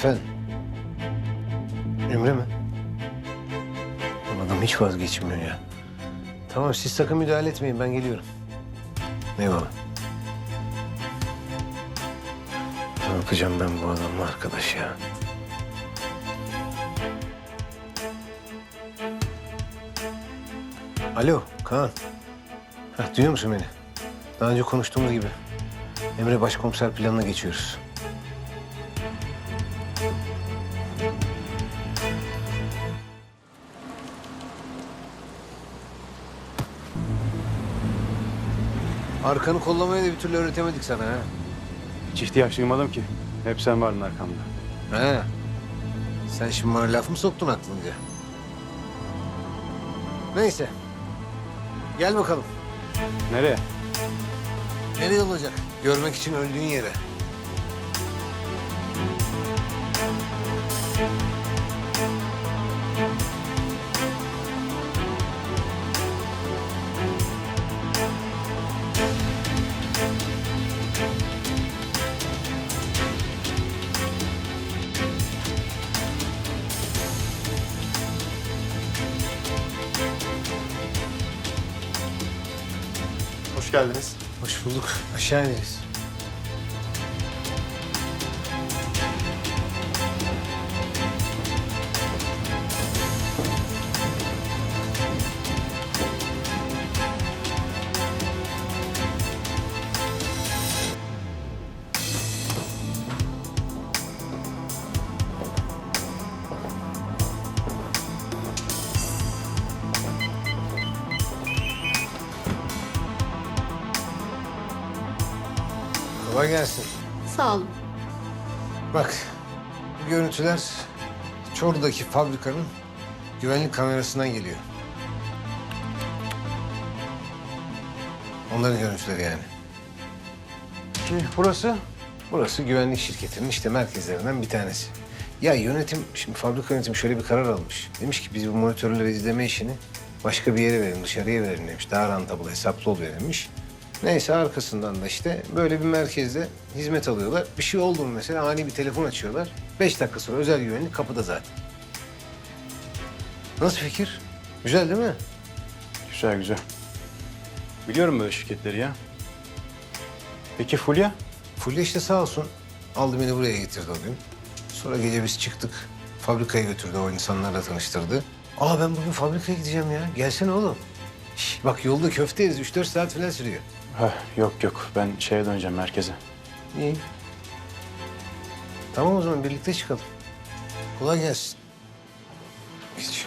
Efendim? Emre mi? Bu adam hiç vazgeçmiyor ya. Tamam siz sakın müdahale etmeyin ben geliyorum. Eyvallah. Ne yapacağım ben bu adamla arkadaş ya? Alo Kaan. Heh, duyuyor musun beni? Daha önce konuştuğumuz gibi. Emre başkomiser planına geçiyoruz. Arkanı kollamayı da bir türlü öğretemedik sana ha. Hiç ihtiyaç duymadım ki. Hep sen vardın arkamda. He. Sen şimdi bana laf mı soktun aklınca? Neyse. Gel bakalım. Nereye? Nereye olacak? Görmek için öldüğün yere. Hoş geldiniz. Hoş bulduk. Aşağı ineriz. Kolay gelsin. Sağ olun. Bak, bu görüntüler Çorlu'daki fabrikanın güvenlik kamerasından geliyor. Onların görüntüleri yani. Ki burası? Burası güvenlik şirketinin işte merkezlerinden bir tanesi. Ya yönetim, şimdi fabrika yönetimi şöyle bir karar almış. Demiş ki biz bu monitörleri izleme işini başka bir yere verin, dışarıya verin demiş. Daha rentable, hesaplı oluyor demiş. Neyse arkasından da işte böyle bir merkezde hizmet alıyorlar. Bir şey oldu mu mesela ani bir telefon açıyorlar. Beş dakika sonra özel güvenlik kapıda zaten. Nasıl fikir? Güzel değil mi? Güzel güzel. Biliyorum böyle şirketleri ya. Peki Fulya? Fulya işte sağ olsun aldı beni buraya getirdi o gün. Sonra gece biz çıktık. Fabrikaya götürdü o insanlarla tanıştırdı. Aa ben bugün fabrikaya gideceğim ya. Gelsene oğlum. Şş, bak yolda köfte yeriz. Üç dört saat falan sürüyor. Ha, yok yok ben şeye döneceğim merkeze. İyi. Tamam o zaman birlikte çıkalım. Kolay gelsin. Geç.